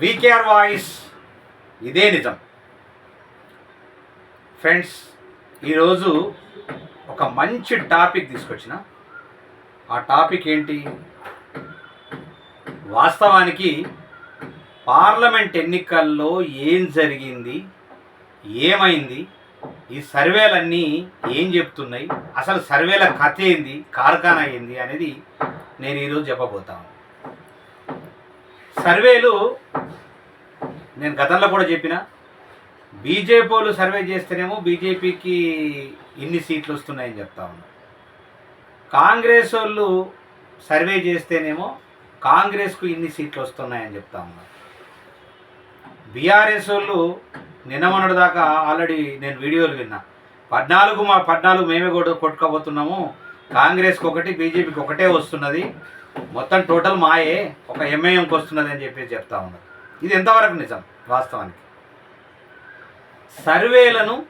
VKR voice ఇదే నిజం. Friends ఈరోజు ఒక మంచి టాపిక్ తీసుకొచ్చిన. ఆ టాపిక్ ఏంటి? వాస్తవానికి పార్లమెంట్ ఎన్నికల్లో ఏం జరిగింది? ఏమైంది? ఈ సర్వేలన్నీ ఏం చెప్తున్నాయి? అసలు సర్వేల కథ ఏంది? కార్ఖానా ఏంది? అనేది నేను ఈరోజు చెప్పబోతాను సర్వేలు నేను గతంలో కూడా చెప్పిన. బీజేపీ వాళ్ళు సర్వే చేస్తేనేమో బీజేపీకి ఇన్ని సీట్లు వస్తున్నాయని చెప్తా ఉన్నా. కాంగ్రెస్ వాళ్ళు సర్వే చేస్తేనేమో కాంగ్రెస్కు ఇన్ని సీట్లు వస్తున్నాయని చెప్తా ఉన్నా. బీఆర్ఎస్ వాళ్ళు నిన్నమొన్నటి దాకా ఆల్రెడీ నేను వీడియోలు విన్నా. పద్నాలుగు మా పద్నాలుగు మేమే కూడా కొట్టుకోబోతున్నాము కాంగ్రెస్కి ఒకటి బీజేపీకి ఒకటే వస్తున్నది. మొత్తం టోటల్ మాయే ఒక ఎంఐఎంకి వస్తున్నది అని చెప్పేసి చెప్తా ఉన్నారు. ఇది ఎంతవరకు నిజం? వాస్తవానికి. సర్వేలను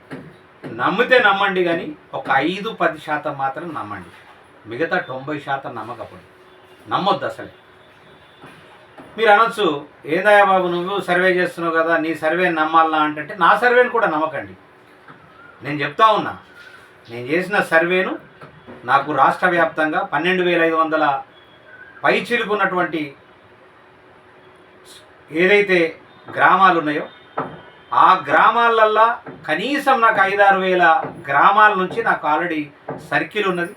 నమ్మితే నమ్మండి కానీ ఒక ఐదు పది శాతం మాత్రం నమ్మండి. మిగతా తొంభై శాతం నమ్మకపోండి. నమ్మొద్దు అసలే. మీరు అనొచ్చు ఏందయ్యా బాబు నువ్వు సర్వే చేస్తున్నావు కదా నీ సర్వేని నమ్మాలా? అంటే నా సర్వేని కూడా నమ్మకండి. నేను చెప్తా ఉన్నా నేను చేసిన సర్వేను నాకు రాష్ట్ర వ్యాప్తంగా పన్నెండు వేల ఐదు వందల పైచిలుకున్నటువంటి ఏదైతే గ్రామాలు ఉన్నాయో ఆ గ్రామాలల్లా కనీసం నాకు ఐదారు వేల గ్రామాల నుంచి నాకు ఆల్రెడీ సర్కిల్ ఉన్నది.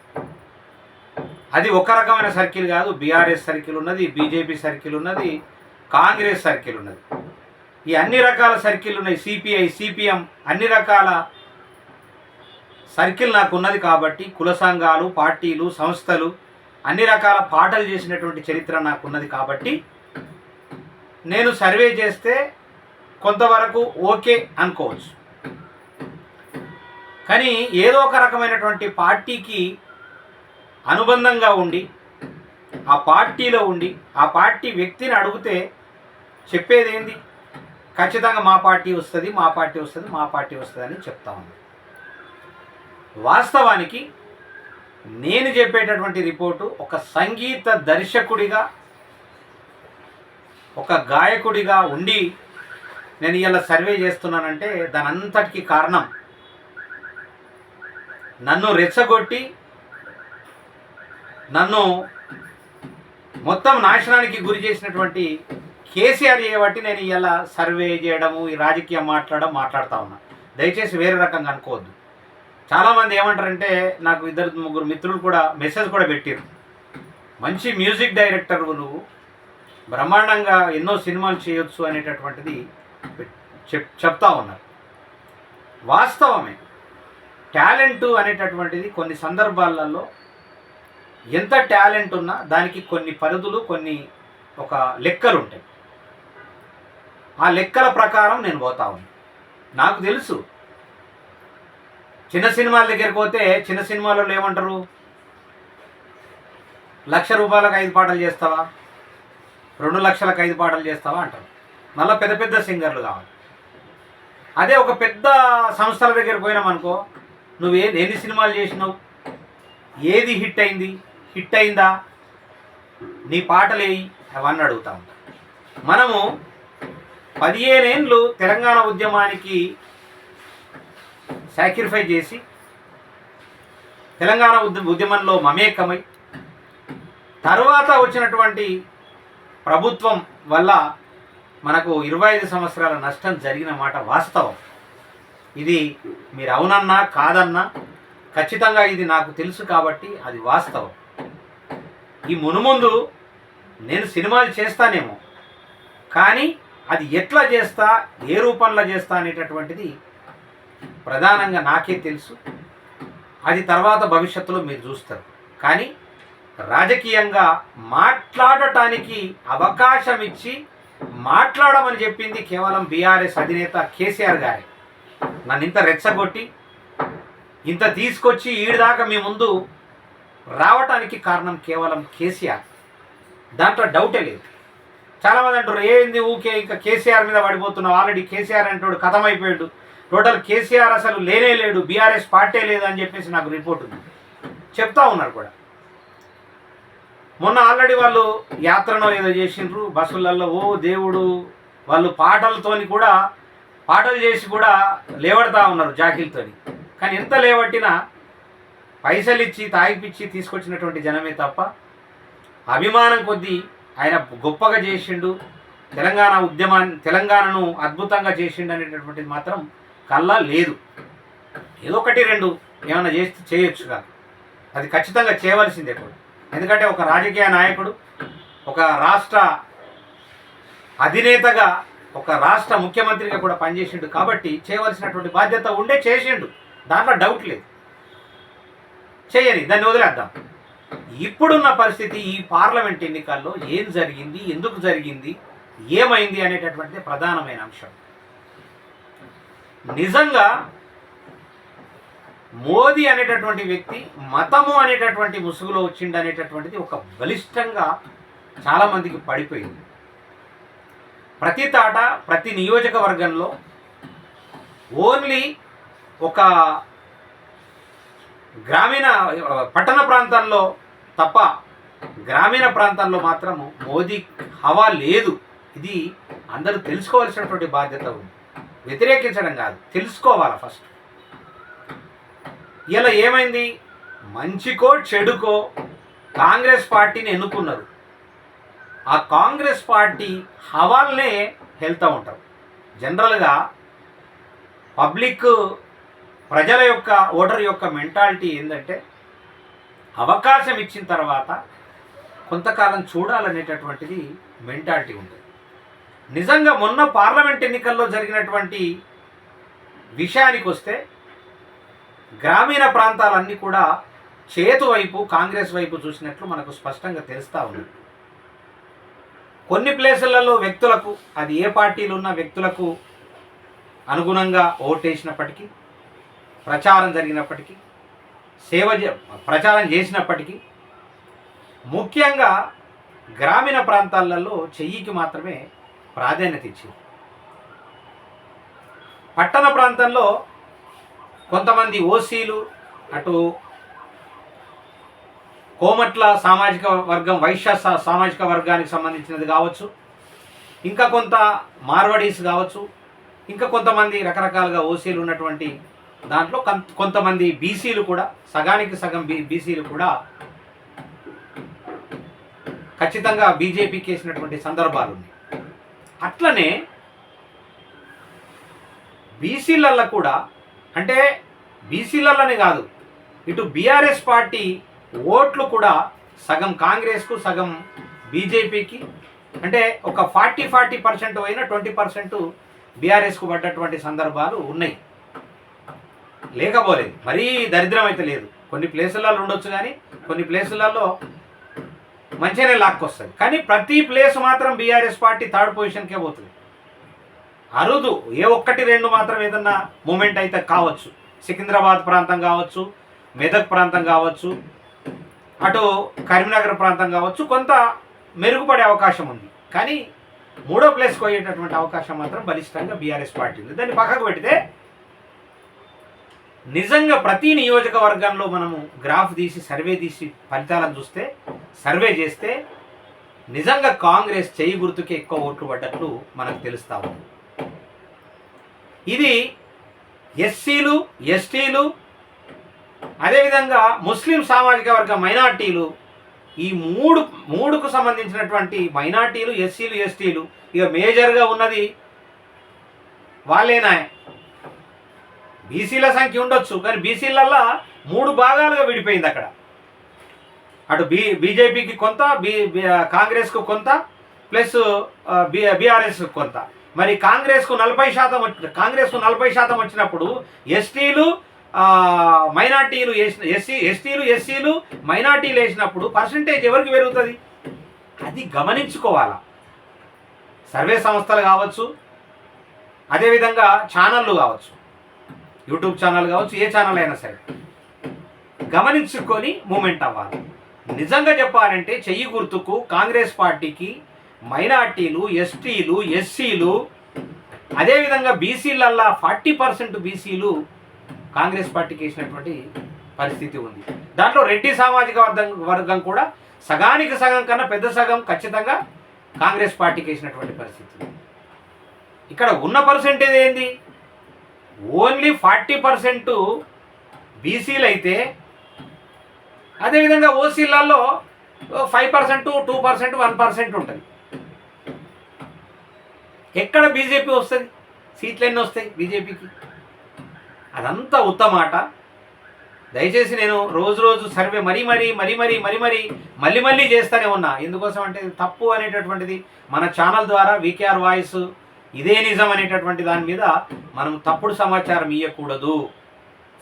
అది ఒక రకమైన సర్కిల్ కాదు బీఆర్ఎస్ సర్కిల్ ఉన్నది బీజేపీ సర్కిల్ ఉన్నది కాంగ్రెస్ సర్కిల్ ఉన్నది. ఈ అన్ని రకాల సర్కిల్ ఉన్నాయి సిపిఐ సిపిఎం అన్ని రకాల సర్కిల్ నాకు ఉన్నది కాబట్టి కుల సంఘాలు పార్టీలు సంస్థలు అన్ని రకాల పాటలు చేసినటువంటి చరిత్ర నాకు ఉన్నది కాబట్టి నేను సర్వే చేస్తే కొంతవరకు ఓకే అనుకోవచ్చు. కానీ ఏదో ఒక రకమైనటువంటి పార్టీకి అనుబంధంగా ఉండి ఆ పార్టీలో ఉండి ఆ పార్టీ వ్యక్తిని అడిగితే చెప్పేదేంది? ఖచ్చితంగా మా పార్టీ వస్తుంది మా పార్టీ వస్తుంది మా పార్టీ వస్తుంది అని చెప్తా ఉంది. వాస్తవానికి నేను చెప్పేటటువంటి రిపోర్టు ఒక సంగీత దర్శకుడిగా ఒక గాయకుడిగా ఉండి నేను ఇలా సర్వే చేస్తున్నానంటే దాని అంతటికి కారణం నన్ను రెచ్చగొట్టి నన్ను మొత్తం నాశనానికి గురి చేసినటువంటి కేసీఆర్ చేయబట్టి నేను ఇలా సర్వే చేయడము ఈ రాజకీయం మాట్లాడడం మాట్లాడుతూ ఉన్నా. దయచేసి వేరే రకంగా అనుకోవద్దు. చాలామంది ఏమంటారంటే నాకు ఇద్దరు ముగ్గురు మిత్రులు కూడా మెసేజ్ కూడా పెట్టారు మంచి మ్యూజిక్ డైరెక్టర్ నువ్వు. బ్రహ్మాండంగా ఎన్నో సినిమాలు చేయొచ్చు అనేటటువంటిది చెప్ చెప్తా ఉన్నారు. వాస్తవమే టాలెంట్ అనేటటువంటిది కొన్ని సందర్భాలలో ఎంత టాలెంట్ ఉన్నా దానికి కొన్ని పరిధులు కొన్ని ఒక లెక్కలు ఉంటాయి ఆ లెక్కల ప్రకారం నేను పోతా ఉన్నాను నాకు తెలుసు చిన్న సినిమాల దగ్గరికి పోతే చిన్న సినిమాలలో ఏమంటారు? లక్ష రూపాయలకు ఐదు పాటలు చేస్తావా? రెండు లక్షలకు ఐదు పాటలు చేస్తావా అంటారు. మళ్ళీ పెద్ద పెద్ద సింగర్లు కావాలి. అదే ఒక పెద్ద సంస్థల దగ్గర పోయినామనుకో నువ్వు ఎన్ని సినిమాలు చేసినావు? ఏది హిట్ అయింది? హిట్ అయిందా? నీ పాటలేయి అవన్నీ అడుగుతా ఉంటా. మనము పదిహేనేళ్ళు తెలంగాణ ఉద్యమానికి సాక్రిఫై చేసి తెలంగాణ ఉద్య ఉద్యమంలో మమేకమై తర్వాత వచ్చినటువంటి ప్రభుత్వం వల్ల మనకు ఇరవై ఐదు సంవత్సరాల నష్టం జరిగిన మాట వాస్తవం. ఇది మీరు అవునన్నా కాదన్నా ఖచ్చితంగా ఇది నాకు తెలుసు కాబట్టి అది వాస్తవం. ఈ మునుముందు నేను సినిమాలు చేస్తానేమో కానీ అది ఎట్లా చేస్తా ఏ రూపంలో చేస్తా అనేటటువంటిది ప్రధానంగా నాకే తెలుసు. అది తర్వాత భవిష్యత్తులో మీరు చూస్తారు. కానీ రాజకీయంగా మాట్లాడటానికి అవకాశం ఇచ్చి మాట్లాడమని చెప్పింది కేవలం బీఆర్ఎస్ అధినేత కేసీఆర్ గారే. నన్ను ఇంత రెచ్చగొట్టి ఇంత తీసుకొచ్చి ఈడిదాకా మీ ముందు రావటానికి కారణం కేవలం కేసీఆర్. దాంట్లో డౌటే లేదు. చాలామంది అంటారు ఏంది ఊకే? ఇంకా కేసీఆర్ మీద పడిపోతున్నావు. ఆల్రెడీ కేసీఆర్ అంటాడు కథమైపోయాడు. టోటల్ కేసీఆర్ అసలు లేనే లేడు బీఆర్ఎస్ పార్టీ లేదని చెప్పేసి నాకు రిపోర్ట్ ఉంది. చెప్తా ఉన్నారు కూడా. మొన్న ఆల్రెడీ వాళ్ళు యాత్రను ఏదో చేసిండ్రు బస్సులలో ఓ దేవుడు వాళ్ళు పాటలతోని కూడా పాటలు చేసి కూడా లేవడతా ఉన్నారు జాకీలతోని. కానీ ఎంత లేవట్టినా పైసలు ఇచ్చి తాగిపిచ్చి తీసుకొచ్చినటువంటి జనమే తప్ప అభిమానం కొద్దీ ఆయన గొప్పగా చేసిండు తెలంగాణ ఉద్యమాన్ని తెలంగాణను అద్భుతంగా చేసిండు అనేటటువంటిది మాత్రం కల్లా లేదు. ఏదో ఒకటి రెండు ఏమైనా చేస్తే చేయొచ్చు కాదు. అది ఖచ్చితంగా చేయవలసిందే కూడా. ఎందుకంటే ఒక రాజకీయ నాయకుడు ఒక రాష్ట్ర అధినేతగా ఒక రాష్ట్ర ముఖ్యమంత్రిగా కూడా పనిచేసిండు కాబట్టి చేయవలసినటువంటి బాధ్యత ఉండే చేసిండు. దాంట్లో డౌట్ లేదు. చేయని దాన్ని వదిలేద్దాం. ఇప్పుడున్న పరిస్థితి ఈ పార్లమెంట్ ఎన్నికల్లో ఏం జరిగింది ఎందుకు జరిగింది ఏమైంది అనేటటువంటిది ప్రధానమైన అంశం. నిజంగా మోదీ అనేటటువంటి వ్యక్తి మతము అనేటటువంటి ముసుగులో వచ్చిండు అనేటటువంటిది ఒక బలిష్టంగా చాలామందికి పడిపోయింది. ప్రతి తాట ప్రతి నియోజకవర్గంలో ఓన్లీ ఒక గ్రామీణ పట్టణ ప్రాంతాల్లో తప్ప గ్రామీణ ప్రాంతాల్లో మాత్రము మోదీ హవా లేదు. ఇది అందరూ తెలుసుకోవాల్సినటువంటి బాధ్యత ఉంది. వ్యతిరేకించడం కాదు. తెలుసుకోవాలి ఫస్ట్ ఇలా ఏమైంది? మంచికో చెడుకో కాంగ్రెస్ పార్టీని ఎన్నుకున్నారు. ఆ కాంగ్రెస్ పార్టీ హవాల్నే వెళ్తూ ఉంటారు. జనరల్గా పబ్లిక్ ప్రజల యొక్క ఓటర్ యొక్క మెంటాలిటీ ఏంటంటే అవకాశం ఇచ్చిన తర్వాత కొంతకాలం చూడాలనేటటువంటిది మెంటాలిటీ ఉంటుంది. నిజంగా మొన్న పార్లమెంట్ ఎన్నికల్లో జరిగినటువంటి విషయానికి వస్తే గ్రామీణ ప్రాంతాలన్నీ కూడా చేతు వైపు కాంగ్రెస్ వైపు చూసినట్లు మనకు స్పష్టంగా తెలుస్తూ ఉంది. కొన్ని ప్లేసులలో వ్యక్తులకు అది ఏ పార్టీలు ఉన్న వ్యక్తులకు అనుగుణంగా ఓటేసినప్పటికీ ప్రచారం జరిగినప్పటికీ సేవ ప్రచారం చేసినప్పటికీ ముఖ్యంగా గ్రామీణ ప్రాంతాలలో చెయ్యికి మాత్రమే ప్రాధాన్యత ఇచ్చింది. పట్టణ ప్రాంతంలో కొంతమంది ఓసీలు అటు కోమట్ల సామాజిక వర్గం వైశ్య సామాజిక వర్గానికి సంబంధించినది కావచ్చు ఇంకా కొంత మార్వడీస్ కావచ్చు ఇంకా కొంతమంది రకరకాలుగా ఓసీలు ఉన్నటువంటి దాంట్లో కొంతమంది బీసీలు కూడా సగానికి సగం బీ బీసీలు కూడా ఖచ్చితంగా బీజేపీకి వేసినటువంటి సందర్భాలు ఉన్నాయి అట్లనే బీసీలల్లో కూడా అంటే బీసీలలోనే కాదు ఇటు బీఆర్ఎస్ పార్టీ ఓట్లు కూడా సగం కాంగ్రెస్కు సగం బీజేపీకి అంటే ఒక ఫార్టీ ఫార్టీ పర్సెంట్ అయినా ట్వంటీ పర్సెంట్ బీఆర్ఎస్కు పడ్డటువంటి సందర్భాలు ఉన్నాయి. లేకపోలేదు మరీ దరిద్రం అయితే లేదు. కొన్ని ప్లేసులలో ఉండొచ్చు కానీ కొన్ని ప్లేసులలో మంచిగానే లాక్కొస్తుంది కానీ ప్రతి ప్లేస్ మాత్రం బీఆర్ఎస్ పార్టీ థర్డ్ పొజిషన్కే పోతుంది. అరుదు ఏ ఒక్కటి రెండు మాత్రం ఏదన్నా మూమెంట్ అయితే కావచ్చు. సికింద్రాబాద్ ప్రాంతం కావచ్చు మెదక్ ప్రాంతం కావచ్చు అటు కరీంనగర్ ప్రాంతం కావచ్చు కొంత మెరుగుపడే అవకాశం ఉంది. కానీ మూడో ప్లేస్కి పోయేటటువంటి అవకాశం మాత్రం బలిష్టంగా బీఆర్ఎస్ పార్టీ ఉంది. దాన్ని పక్కకు పెడితే నిజంగా ప్రతి నియోజకవర్గంలో మనము గ్రాఫ్ తీసి సర్వే తీసి ఫలితాలను చూస్తే సర్వే చేస్తే నిజంగా కాంగ్రెస్ చేయి గుర్తుకి ఎక్కువ ఓట్లు పడ్డట్లు మనకు తెలుస్తా ఉంది. ఇది ఎస్సీలు ఎస్టీలు అదేవిధంగా ముస్లిం సామాజిక వర్గ మైనార్టీలు ఈ మూడు మూడుకు సంబంధించినటువంటి మైనార్టీలు ఎస్సీలు ఎస్టీలు ఇక మేజర్గా ఉన్నది వాళ్ళేనా బీసీల సంఖ్య ఉండొచ్చు కానీ బీసీలల్లా మూడు భాగాలుగా విడిపోయింది అక్కడ. అటు బీ బీజేపీకి కొంత బీ కాంగ్రెస్కు కొంత ప్లస్ బీ బీఆర్ఎస్కు కొంత. మరి కాంగ్రెస్కు నలభై శాతం కాంగ్రెస్కు నలభై శాతం వచ్చినప్పుడు ఎస్టీలు మైనార్టీలు ఎస్సీ ఎస్టీలు ఎస్సీలు మైనార్టీలు వేసినప్పుడు పర్సంటేజ్ ఎవరికి పెరుగుతుంది? అది గమనించుకోవాలా. సర్వే సంస్థలు కావచ్చు అదేవిధంగా ఛానళ్ళు కావచ్చు. యూట్యూబ్ ఛానల్ కావచ్చు ఏ ఛానల్ అయినా సరే. గమనించుకొని మూమెంట్ అవ్వాలి. నిజంగా చెప్పాలంటే చెయ్యి గుర్తుకు కాంగ్రెస్ పార్టీకి మైనార్టీలు ఎస్టీలు ఎస్సీలు అదేవిధంగా బీసీలల్లా ఫార్టీ పర్సెంట్ బీసీలు కాంగ్రెస్ పార్టీకి వేసినటువంటి పరిస్థితి ఉంది. దాంట్లో రెడ్డి సామాజిక వర్గం వర్గం కూడా సగానికి సగం కన్నా పెద్ద సగం ఖచ్చితంగా కాంగ్రెస్ పార్టీకి వేసినటువంటి పరిస్థితి. ఇక్కడ ఉన్న పర్సెంటేజ్ ఏంది? ఓన్లీ ఫార్టీ పర్సెంట్ బీసీలు అయితే అదేవిధంగా ఓసీలలో five percent two percent one percent ఉంటుంది. ఎక్కడ బీజేపీ వస్తుంది? సీట్లు ఎన్ని వస్తాయి బీజేపీకి. అదంతా ఉత్తమాట. దయచేసి నేను రోజు రోజు సర్వే మరీ మరీ మరీ మరీ మరీ మరీ మళ్ళీ మళ్ళీ చేస్తూనే ఉన్నా. ఎందుకోసం అంటే తప్పు అనేటటువంటిది మన ఛానల్ ద్వారా వీకేఆర్ వాయిస్ ఇదే నిజం అనేటటువంటి దాని మీద మనం తప్పుడు సమాచారం ఇవ్వకూడదు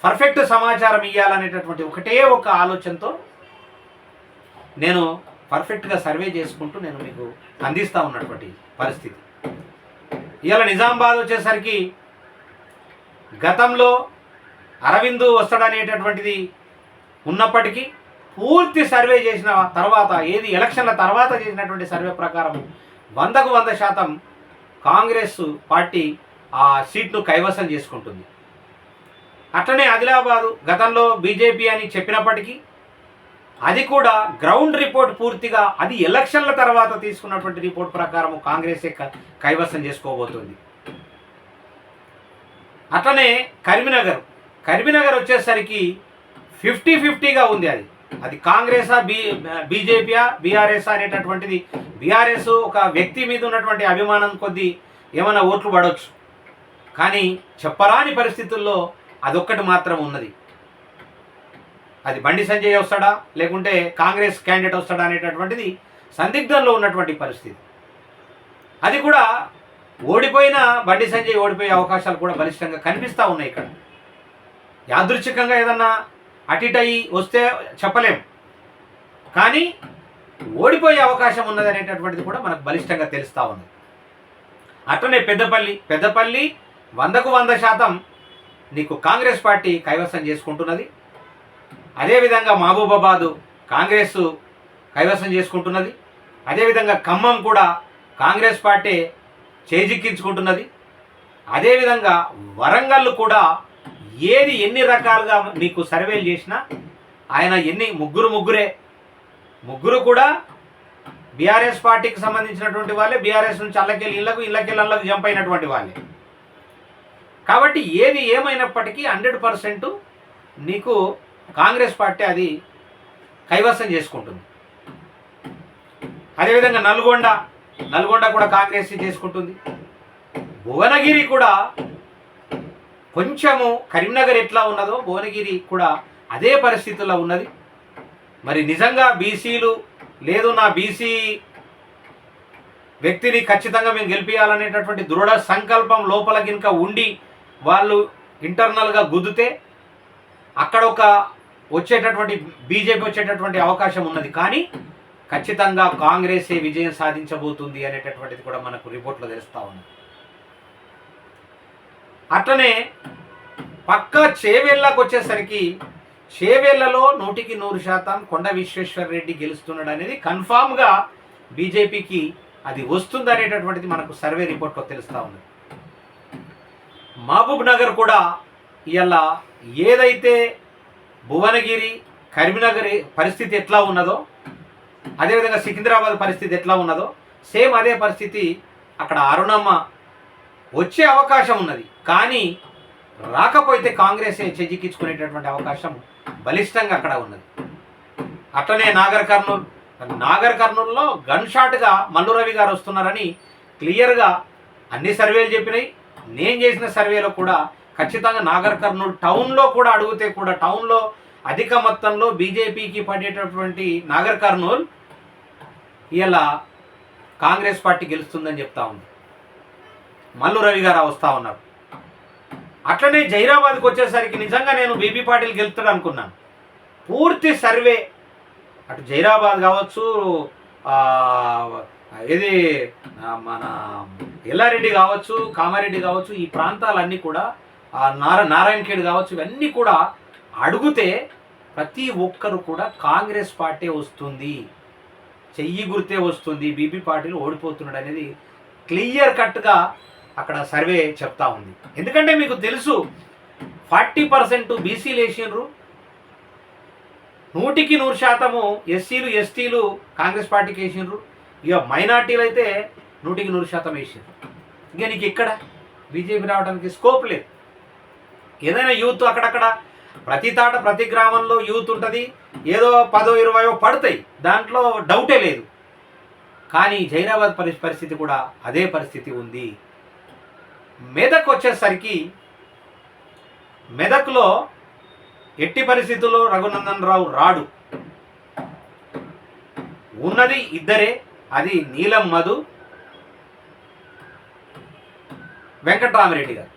పర్ఫెక్ట్ సమాచారం ఇవ్వాలనేటటువంటి ఒకటే ఒక ఆలోచనతో నేను పర్ఫెక్ట్గా సర్వే చేసుకుంటూ నేను మీకు అందిస్తూ ఉన్నటువంటి పరిస్థితి. ఇవాళ నిజామాబాద్ వచ్చేసరికి గతంలో అరవిందు వస్తాడనేటటువంటిది ఉన్నప్పటికీ పూర్తి సర్వే చేసిన తర్వాత ఏది ఎలక్షన్ల తర్వాత చేసినటువంటి సర్వే ప్రకారం వందకు వంద శాతం కాంగ్రెస్ పార్టీ ఆ సీట్ను కైవసం చేసుకుంటుంది. అట్లనే ఆదిలాబాదు గతంలో బీజేపీ అని చెప్పినప్పటికీ అది కూడా గ్రౌండ్ రిపోర్ట్ పూర్తిగా అది ఎలక్షన్ల తర్వాత తీసుకున్నటువంటి రిపోర్ట్ ప్రకారం కాంగ్రెసే కైవసం చేసుకోబోతుంది. అట్లనే కరీంనగర్ కరీంనగర్ వచ్చేసరికి ఫిఫ్టీ ఫిఫ్టీగా ఉంది అది. అది కాంగ్రెసా బీ బీజేపీయా బీఆర్ఎస్ అనేటటువంటిది? బీఆర్ఎస్ ఒక వ్యక్తి మీద ఉన్నటువంటి అభిమానం కొద్దీ ఏమైనా ఓట్లు పడవచ్చు కానీ చెప్పరాని పరిస్థితుల్లో అదొక్కటి మాత్రం ఉన్నది. అది బండి సంజయ్ వస్తాడా? లేకుంటే కాంగ్రెస్ క్యాండిడేట్ వస్తాడా అనేటటువంటిది సందిగ్ధంలో ఉన్నటువంటి పరిస్థితి. అది కూడా ఓడిపోయిన బండి సంజయ్ ఓడిపోయే అవకాశాలు కూడా బలిష్టంగా కనిపిస్తూ ఉన్నాయి ఇక్కడ. యాదృచ్ఛికంగా ఏదన్నా అటు వస్తే చెప్పలేం. కానీ ఓడిపోయే అవకాశం ఉన్నది అనేటటువంటిది కూడా మనకు బలిష్టంగా తెలుస్తూ ఉంది అట్లనే పెద్దపల్లి పెద్దపల్లి వందకు వంద శాతం నీకు కాంగ్రెస్ పార్టీ కైవసం చేసుకుంటున్నది. అదేవిధంగా మహబూబాబాదు కాంగ్రెస్ కైవసం చేసుకుంటున్నది. అదేవిధంగా ఖమ్మం కూడా కాంగ్రెస్ పార్టీ చేజిక్కించుకుంటున్నది. అదేవిధంగా వరంగల్ కూడా ఏది ఎన్ని రకాలుగా మీకు సర్వేలు చేసినా ఆయన ఎన్ని ముగ్గురు ముగ్గురే. ముగ్గురు కూడా బీఆర్ఎస్ పార్టీకి సంబంధించినటువంటి వాళ్ళే బీఆర్ఎస్ నుంచి అల్లకెళ్ళి ఇళ్ళకు ఇళ్ళకెళ్ళి అల్లకు జంప్ అయినటువంటి వాళ్ళే. కాబట్టి ఏది ఏమైనప్పటికీ హండ్రెడ్ పర్సెంట్ నీకు కాంగ్రెస్ పార్టీ అది కైవసం చేసుకుంటుంది. అదేవిధంగా నల్గొండ నల్గొండ కూడా కాంగ్రెస్ చేసుకుంటుంది. భువనగిరి కూడా కొంచెము కరీంనగర్ ఎట్లా ఉన్నదో భువనగిరి కూడా అదే పరిస్థితుల్లో ఉన్నది. మరి నిజంగా బీసీలు లేదు నా బీసీ వ్యక్తిని ఖచ్చితంగా మేము గెలిపించాలనేటటువంటి దృఢ సంకల్పం లోపల కనుక ఉండి వాళ్ళు ఇంటర్నల్గా గుద్దితే అక్కడ ఒక వచ్చేటటువంటి బీజేపీ వచ్చేటటువంటి అవకాశం ఉన్నది. కానీ ఖచ్చితంగా కాంగ్రెసే విజయం సాధించబోతుంది అనేటటువంటిది కూడా మనకు రిపోర్ట్లో తెలుస్తూ ఉంది. అట్లనే పక్క చేవేళ్ళకు వచ్చేసరికి చేవేళ్ళలో నూటికి నూరు శాతం కొండ విశ్వేశ్వర రెడ్డి గెలుస్తున్నాడు అనేది కన్ఫామ్గా బీజేపీకి అది వస్తుంది అనేటటువంటిది మనకు సర్వే రిపోర్ట్లో తెలుస్తూ ఉంది. మహబూబ్ నగర్ కూడా ఇలా ఏదైతే భువనగిరి కరీంనగర్ పరిస్థితి ఎట్లా ఉన్నదో అదేవిధంగా సికింద్రాబాద్ పరిస్థితి ఎట్లా ఉన్నదో సేమ్ అదే పరిస్థితి అక్కడ అరుణమ్మ వచ్చే అవకాశం ఉన్నది. కానీ రాకపోతే కాంగ్రెస్ చెజిక్కించుకునేటటువంటి అవకాశం బలిష్టంగా అక్కడ ఉన్నది. అట్లనే నాగర్ కర్నూల్ నాగర్ కర్నూల్లో గన్ షాట్గా మల్లు రవి గారు వస్తున్నారని క్లియర్గా అన్ని సర్వేలు చెప్పినాయి. నేను చేసిన సర్వేలో కూడా ఖచ్చితంగా నాగర్ కర్నూల్ టౌన్లో కూడా అడిగితే కూడా టౌన్లో అధిక మొత్తంలో బీజేపీకి పడేటటువంటి నాగర్ కర్నూల్ ఇలా కాంగ్రెస్ పార్టీ గెలుస్తుందని చెప్తా ఉంది. మల్లు రవి గారు వస్తూ ఉన్నారు. అట్లనే జైరాబాద్కి వచ్చేసరికి నిజంగా నేను బీబీ పాటిల్ గెలుస్తాడు అనుకున్నాను. పూర్తి సర్వే అటు జైరాబాద్ కావచ్చు ఇది మన ఎల్లారెడ్డి కావచ్చు కామారెడ్డి కావచ్చు ఈ ప్రాంతాలన్నీ కూడా నారా నార నారాయణఖేడ్ కావచ్చు ఇవన్నీ కూడా అడిగితే ప్రతి ఒక్కరు కూడా కాంగ్రెస్ పార్టీ వస్తుంది. చెయ్యి గుర్తే వస్తుంది. బీబీ పార్టీలు ఓడిపోతున్నాడు అనేది క్లియర్ కట్గా అక్కడ సర్వే చెప్తా ఉంది. ఎందుకంటే మీకు తెలుసు ఫార్టీ పర్సెంట్ బీసీలు వేసిండ్రు నూటికి నూరు శాతము ఎస్సీలు ఎస్టీలు కాంగ్రెస్ పార్టీకి వేసిండ్రు ఇక మైనార్టీలు అయితే నూటికి నూరు శాతం వేసిండ్రు ఇక నీకు ఇక్కడ బీజేపీ రావడానికి స్కోప్ లేదు. ఏదైనా యూత్ అక్కడక్కడ ప్రతి తాట ప్రతి గ్రామంలో యూత్ ఉంటుంది. ఏదో పదో ఇరవయో పడతాయి. దాంట్లో డౌటే లేదు. కానీ జైరాబాద్ పరి పరిస్థితి కూడా అదే పరిస్థితి ఉంది. మెదక్ వచ్చేసరికి మెదక్లో ఎట్టి పరిస్థితుల్లో రఘునందన్ రావు రాడు. ఉన్నది ఇద్దరే అది నీలం మధు వెంకట్రామరెడ్డి గారు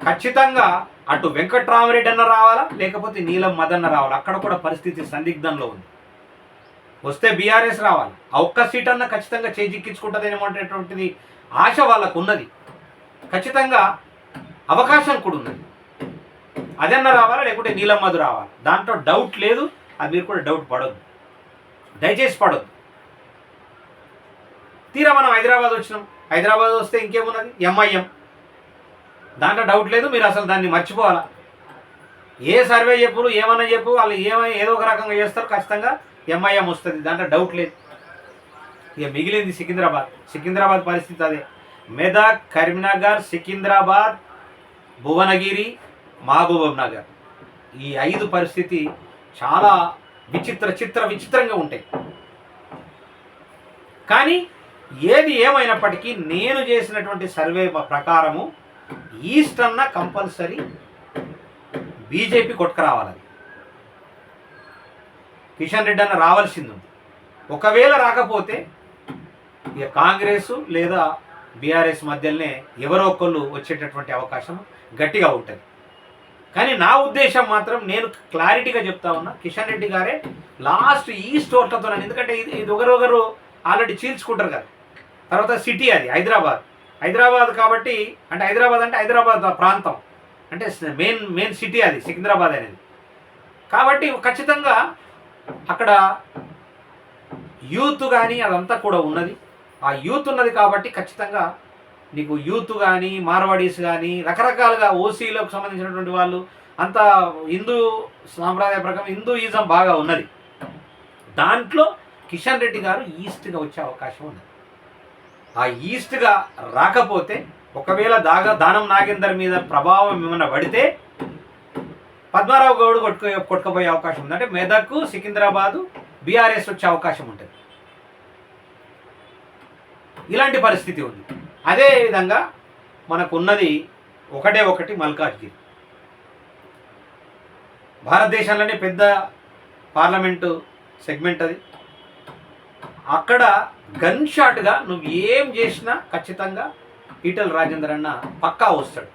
ఖచ్చితంగా అటు వెంకట్రామరెడ్డి అన్న రావాలా లేకపోతే నీలం మదన్న రావాలా? అక్కడ కూడా పరిస్థితి సందిగ్ధంలో ఉంది. వస్తే బీఆర్ఎస్ రావాలి. ఆ ఒక్క సీట్ అన్న ఖచ్చితంగా చేజిక్కించుకుంటుందేమోనేటువంటిది ఆశ వాళ్ళకు ఉన్నది ఖచ్చితంగా అవకాశం కూడా ఉన్నది. అదన్న రావాలా? లేకుంటే నీలమ్మది రావాలి. దాంట్లో డౌట్ లేదు అది మీరు కూడా డౌట్ పడద్దు. దయచేసి పడద్దు. తీరా మనం హైదరాబాద్ వచ్చినాం. హైదరాబాద్ వస్తే ఇంకేమున్నది? ఎంఐఎం దాంట్లో డౌట్ లేదు మీరు అసలు దాన్ని మర్చిపోవాలా? ఏ సర్వే చెప్పులు ఏమన్నా చెప్పు వాళ్ళు ఏమై ఏదో ఒక రకంగా చేస్తారు ఖచ్చితంగా ఎంఐఎం వస్తుంది. దాంట్లో డౌట్ లేదు. ఇక మిగిలింది సికింద్రాబాద్. సికింద్రాబాద్ పరిస్థితి అదే. మెదక్ కరీంనగర్ సికింద్రాబాద్ భువనగిరి మహబూబ్ నగర్. ఈ ఐదు పరిస్థితి చాలా విచిత్ర చిత్ర విచిత్రంగా ఉంటాయి. కానీ ఏది ఏమైనప్పటికీ నేను చేసినటువంటి సర్వే ప్రకారము ఈస్ట్ అన్న కంపల్సరీ బీజేపీ కొట్టుకురావాలి. కిషన్ రెడ్డి అన్న రావాల్సింది ఉంది. ఒకవేళ రాకపోతే ఇక కాంగ్రెస్ లేదా బీఆర్ఎస్ మధ్యలోనే ఎవరో ఒకళ్ళు వచ్చేటటువంటి అవకాశం గట్టిగా ఉంటుంది. కానీ నా ఉద్దేశం మాత్రం నేను క్లారిటీగా చెప్తా ఉన్నా కిషన్ రెడ్డి గారే లాస్ట్ ఈస్ట్ స్టోర్లతో ఎందుకంటే ఇది ఇది ఒకరొకరు ఆల్రెడీ చీల్చుకుంటారు కదా. తర్వాత సిటీ అది హైదరాబాద్. హైదరాబాద్ కాబట్టి అంటే హైదరాబాద్ అంటే హైదరాబాద్ ప్రాంతం. అంటే మెయిన్ మెయిన్ సిటీ అది సికింద్రాబాద్ అనేది. కాబట్టి ఖచ్చితంగా అక్కడ యూత్ కానీ అదంతా కూడా ఉన్నది. ఆ యూత్ ఉన్నది కాబట్టి ఖచ్చితంగా నీకు యూత్ కానీ మార్వాడీస్ కానీ రకరకాలుగా ఓసీలకు సంబంధించినటువంటి వాళ్ళు అంతా హిందూ సాంప్రదాయ ప్రకారం హిందూయిజం బాగా ఉన్నది. దాంట్లో కిషన్ రెడ్డి గారు ఈస్ట్గా వచ్చే అవకాశం ఉన్నది. ఆ ఈస్ట్గా రాకపోతే ఒకవేళ దాగా దానం నాగేందర్ మీద ప్రభావం ఏమైనా పడితే పద్మారావు గౌడ్ కొట్టుకు కొట్టుకుపోయే అవకాశం ఉంది. అంటే మెదక్ సికింద్రాబాదు బీఆర్ఎస్ వచ్చే అవకాశం ఉంటుంది. ఇలాంటి పరిస్థితి ఉంది. అదే విధంగా ఒకటే ఒకటి మల్కాజ్గిరి. భారతదేశంలోనే పెద్ద పార్లమెంటు సెగ్మెంట్ అది. అక్కడ గన్ షాట్గా నువ్వు ఏం చేసినా ఖచ్చితంగా ఈటల రాజేందర్ అన్న పక్కా వస్తాడు.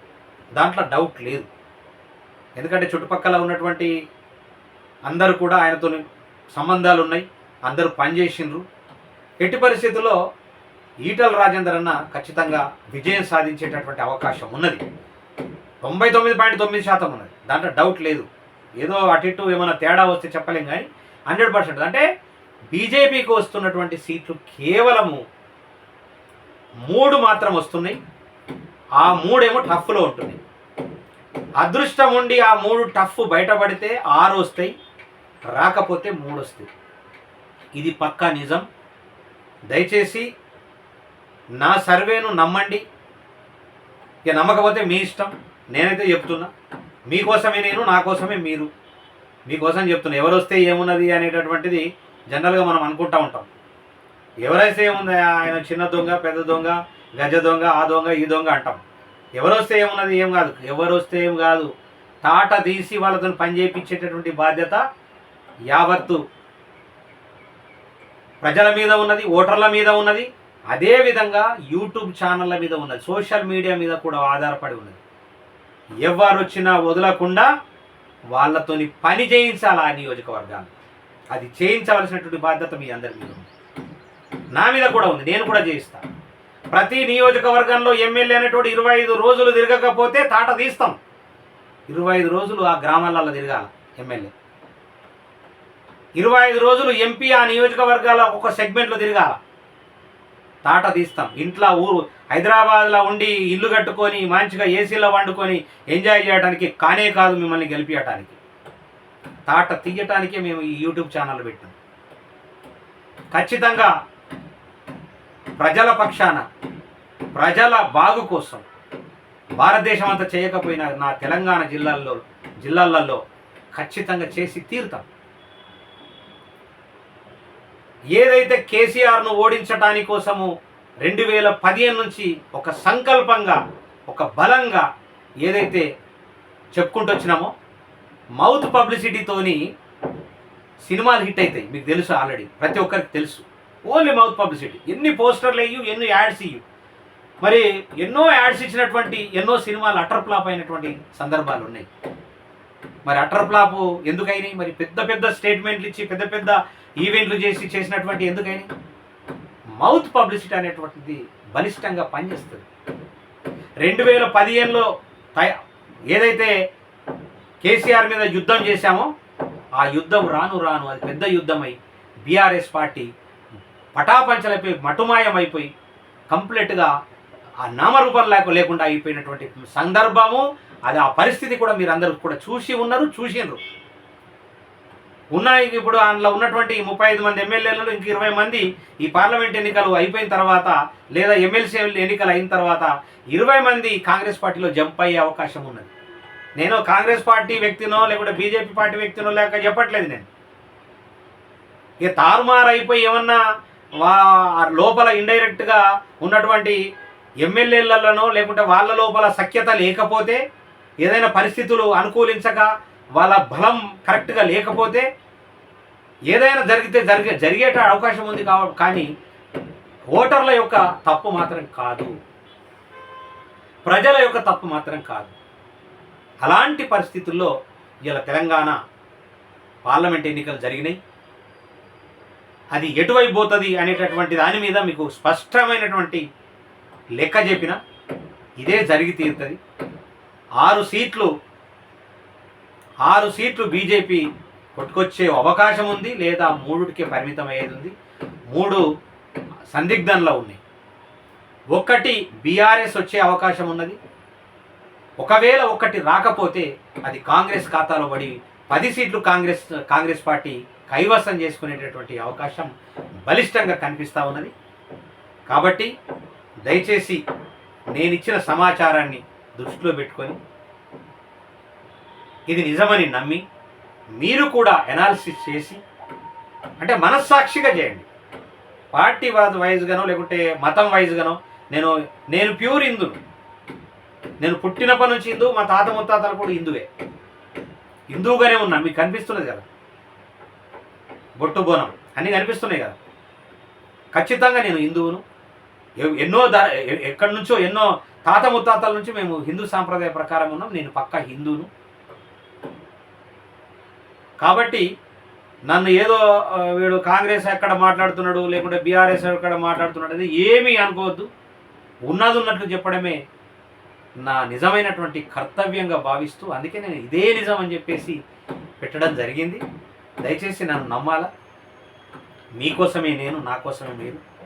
దాంట్లో డౌట్ లేదు. ఎందుకంటే చుట్టుపక్కల ఉన్నటువంటి అందరూ కూడా ఆయనతో సంబంధాలు ఉన్నాయి అందరూ పనిచేసిండ్రు. ఎట్టి పరిస్థితుల్లో ఈటల రాజేందర్ అన్న ఖచ్చితంగా విజయం సాధించేటటువంటి అవకాశం ఉన్నది. తొంభై తొమ్మిది పాయింట్ తొమ్మిది శాతం ఉన్నది. దాంట్లో డౌట్ లేదు. ఏదో అటు ఇటు ఏమైనా తేడా వస్తే చెప్పలేం కానీ హండ్రెడ్ పర్సెంట్ అంటే బీజేపీకి వస్తున్నటువంటి సీట్లు కేవలము మూడు మాత్రం వస్తున్నాయి. ఆ మూడేమో టఫ్లో ఉంటున్నాయి. అదృష్టం ఉండి ఆ మూడు టఫ్ బయటపడితే ఆరు వస్తాయి. రాకపోతే మూడు వస్తాయి. ఇది పక్కా నిజం. దయచేసి నా సర్వేను నమ్మండి. ఇక నమ్మకపోతే మీ ఇష్టం. నేనైతే చెప్తున్నా. మీకోసమే నేను నా కోసమే మీరు. మీకోసం చెప్తున్నా. ఎవరు వస్తే ఏమున్నది అనేటటువంటిది జనరల్గా మనం అనుకుంటా ఉంటాం. ఎవరైతే ఏముంది ఆయన చిన్న దొంగ పెద్ద దొంగ గజ దొంగ ఆ దొంగ ఈ దొంగ అంటాం. ఎవరు వస్తే ఏమున్నది ఏం కాదు. ఎవరు వస్తే ఏం కాదు. తాట తీసి వాళ్ళతో పని చేయించేటటువంటి బాధ్యత యావత్తు ప్రజల మీద ఉన్నది ఓటర్ల మీద ఉన్నది. అదేవిధంగా యూట్యూబ్ ఛానళ్ళ మీద ఉన్నది సోషల్ మీడియా మీద కూడా ఆధారపడి ఉన్నది. ఎవరు వచ్చినా వదలకుండా వాళ్ళతోని పని చేయించాలి ఆ నియోజకవర్గాన్ని. అది చేయించవలసినటువంటి బాధ్యత మీ అందరి మీద ఉంది. నా మీద కూడా ఉంది నేను కూడా చేయిస్తాను ప్రతి నియోజకవర్గంలో ఎమ్మెల్యే అనేటువంటి ఇరవై ఐదు రోజులు తిరగకపోతే తాట తీస్తాం. ఇరవై ఐదు రోజులు ఆ గ్రామాలలో తిరగాల ఎమ్మెల్యే. ఇరవై ఐదు రోజులు ఎంపీ ఆ నియోజకవర్గాల ఒక సెగ్మెంట్లో తిరగాల. తాట తీస్తాం. ఇంట్లో ఊరు హైదరాబాద్లో ఉండి ఇల్లు కట్టుకొని మంచిగా ఏసీలో వండుకొని ఎంజాయ్ చేయడానికి కానే కాదు మిమ్మల్ని గెలిపించడానికి తాట తీయటానికే మేము ఈ యూట్యూబ్ ఛానల్ పెట్టాం. ఖచ్చితంగా ప్రజల పక్షాన ప్రజల బాగు కోసం భారతదేశం అంతా చేయకపోయినా నా తెలంగాణ జిల్లాల్లో జిల్లాలలో ఖచ్చితంగా చేసి తీరుతాం. ఏదైతే కేసీఆర్ను ఓడించటాని కోసము రెండు వేల పదిహేను నుంచి ఒక సంకల్పంగా ఒక బలంగా ఏదైతే చెప్పుకుంటూ వచ్చినామో మౌత్ పబ్లిసిటీతోని సినిమాలు హిట్ అవుతాయి మీకు తెలుసు ఆల్రెడీ. ప్రతి ఒక్కరికి తెలుసు. Only mouth publicity. ఎన్ని పోస్టర్లు వేయు ఎన్ని యాడ్స్ ఇయ్యు. మరి ఎన్నో యాడ్స్ ఇచ్చినటువంటి ఎన్నో సినిమాలు అటర్ ఫ్లాప్ అయినటువంటి సందర్భాలు ఉన్నాయి. మరి అటర్ ఫ్లాప్ ఎందుకైనాయి? మరి పెద్ద పెద్ద స్టేట్మెంట్లు ఇచ్చి పెద్ద పెద్ద ఈవెంట్లు చేసి చేసినటువంటి ఎందుకైనాయి? మౌత్ పబ్లిసిటీ అనేటువంటిది బలిష్టంగా పనిచేస్తుంది. రెండు వేల పదిహేనులో ఏదైతే కేసీఆర్ మీద యుద్ధం చేశామో ఆ యుద్ధం రాను రాను అది పెద్ద యుద్ధమై బీఆర్ఎస్ పార్టీ పటాపంచలపై మటుమాయం అయిపోయి కంప్లీట్గా ఆ నామరూపం లేక లేకుండా అయిపోయినటువంటి సందర్భము అది ఆ పరిస్థితి కూడా మీరు అందరూ కూడా చూసి ఉన్నారు చూసిండ్రు ఉన్నాయి ఇప్పుడు అందులో ఉన్నటువంటి ముప్పై ఐదు మంది ఎమ్మెల్యేలలో ఇంక ఇరవై మంది ఈ పార్లమెంట్ ఎన్నికలు అయిపోయిన తర్వాత లేదా ఎమ్మెల్సీ ఎన్నికలు అయిన తర్వాత ఇరవై మంది కాంగ్రెస్ పార్టీలో జంప్ అయ్యే అవకాశం ఉన్నది. నేను కాంగ్రెస్ పార్టీ వ్యక్తినో లేకుంటే బీజేపీ పార్టీ వ్యక్తినో లేక చెప్పట్లేదు నేను. ఇక తారుమారు అయిపోయి ఏమన్నా వా లోపల ఇండైరెక్ట్గా ఉన్నటువంటి ఎమ్మెల్యేలలోనో లేకుంటే వాళ్ళ లోపల సఖ్యత లేకపోతే ఏదైనా పరిస్థితులు అనుకూలించక వాళ్ళ బలం కరెక్ట్గా లేకపోతే ఏదైనా జరిగితే జరిగే జరిగేట అవకాశం ఉంది కావ కానీ ఓటర్ల యొక్క తప్పు మాత్రం కాదు. ప్రజల యొక్క తప్పు మాత్రం కాదు. అలాంటి పరిస్థితుల్లో ఇలా తెలంగాణ పార్లమెంట్ ఎన్నికలు జరిగినాయి. అది ఎటువైపు పోతుంది అనేటటువంటి దాని మీద మీకు స్పష్టమైనటువంటి లెక్క చెప్పిన ఇదే జరిగి తీరుతుంది. ఆరు సీట్లు ఆరు సీట్లు బీజేపీ కొట్టుకొచ్చే అవకాశం ఉంది లేదా మూడుకి పరిమితం అయ్యేది ఉంది. మూడు సందిగ్ధంలో ఉన్నాయి. ఒక్కటి బీఆర్ఎస్ వచ్చే అవకాశం ఉన్నది. ఒకవేళ ఒక్కటి రాకపోతే అది కాంగ్రెస్ ఖాతాలో పడి పది సీట్లు కాంగ్రెస్ కాంగ్రెస్ పార్టీ కైవసం చేసుకునేటటువంటి అవకాశం బలిష్టంగా కనిపిస్తూ ఉన్నది. కాబట్టి దయచేసి నేను ఇచ్చిన సమాచారాన్ని దృష్టిలో పెట్టుకొని ఇది నిజమని నమ్మి మీరు కూడా ఎనాలిసిస్ చేసి అంటే మనస్సాక్షిగా చేయండి. పార్టీ వాజ్ వైజ్గానో లేకుంటే మతం వైజ్గానో నేను నేను ప్యూర్ హిందును నేను పుట్టినప్పటి నుంచి హిందూ మా తాత ముత్తాతలు కూడా హిందువే. హిందువుగానే ఉన్నా మీకు కనిపిస్తున్నది కదా. బొట్టు బోనం అన్నీ కనిపిస్తున్నాయి కదా. ఖచ్చితంగా నేను హిందువును. ఎన్నో ధర ఎ- ఎక్కడి నుంచో ఎన్నో తాత ముత్తాతల నుంచి మేము హిందూ సాంప్రదాయ ప్రకారం ఉన్నాం. నేను పక్క హిందూను. కాబట్టి నన్ను ఏదో వీడు కాంగ్రెస్ ఎక్కడ మాట్లాడుతున్నాడు లేకుంటే బీఆర్ఎస్ ఎక్కడ మాట్లాడుతున్నాడు అనేది ఏమీ అనుకోవద్దు. ఉన్నది ఉన్నట్లు చెప్పడమే నా నిజమైనటువంటి కర్తవ్యంగా భావిస్తూ అందుకే నేను ఇదే నిజం అని చెప్పేసి పెట్టడం జరిగింది. దయచేసి నన్ను నమ్మాలా? మీకోసమే నేను నా కోసమే మీరు.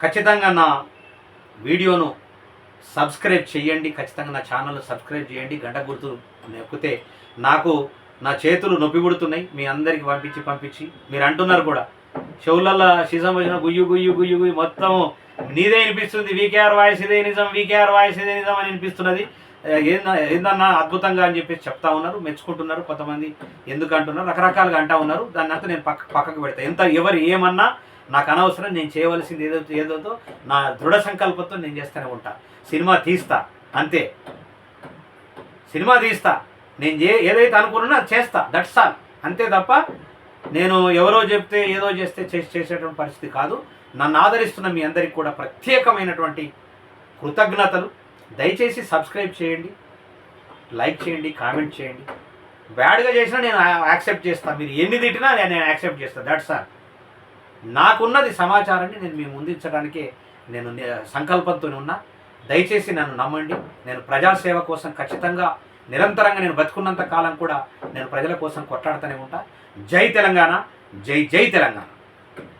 ఖచ్చితంగా నా వీడియోను సబ్స్క్రైబ్ చేయండి ఖచ్చితంగా నా ఛానల్ సబ్స్క్రైబ్ చేయండి గంట గుర్తు నొక్కితే నాకు నా చేతులు నొప్పి పుడుతున్నాయి మీ అందరికి పంపించి పంపించి. మీరు అంటున్నారు కూడా చెవులల్లో సీజన్ వచ్చిన గుయ్యు గుయ్యు గుయ్యు గుయ్యి మొత్తం నీదే అనిపిస్తుంది వీకేఆర్ వాయిస్ ఇదే నిజం వీకేఆర్ వాయిస్ ఇదే నిజం అని అనిపిస్తున్నది ఏంద ఏందన్నా అద్భుతంగా అని చెప్పేసి చెప్తా ఉన్నారు మెచ్చుకుంటున్నారు కొంతమంది ఎందుకు అంటున్నారు రకరకాలుగా అంటా ఉన్నారు. దాన్ని అంతా నేను పక్క పక్కకు పెడతా. ఎంత ఎవరు ఏమన్నా నాకు అనవసరం నేను చేయవలసింది ఏదో ఏదోతో నా దృఢ సంకల్పంతో నేను చేస్తూనే ఉంటా. సినిమా తీస్తా అంతే. సినిమా తీస్తా. నేను ఏ ఏదైతే అనుకున్నానో అది చేస్తా. దట్స్ ఆల్ అంతే తప్ప నేను ఎవరో చెప్తే ఏదో చేస్తే చేసి చేసేటువంటి పరిస్థితి కాదు. నన్ను ఆదరిస్తున్న మీ అందరికి కూడా ప్రత్యేకమైనటువంటి కృతజ్ఞతలు. దయచేసి సబ్స్క్రైబ్ చేయండి లైక్ చేయండి కామెంట్ చేయండి. బ్యాడ్గా చేసినా నేను యాక్సెప్ట్ చేస్తాను మీరు ఎన్ని తిట్టినా నేను యాక్సెప్ట్ చేస్తాను దట్స్ ఆల్ నాకున్నది సమాచారాన్ని నేను మీ ముందుంచడానికే నేను సంకల్పంతో ఉన్నా. దయచేసి నన్ను నమ్మండి. నేను ప్రజాసేవ కోసం ఖచ్చితంగా నిరంతరంగా నేను బతుకున్నంత కాలం కూడా నేను ప్రజల కోసం కొట్లాడుతూనే ఉంటా. జై తెలంగాణ. జై జై తెలంగాణ.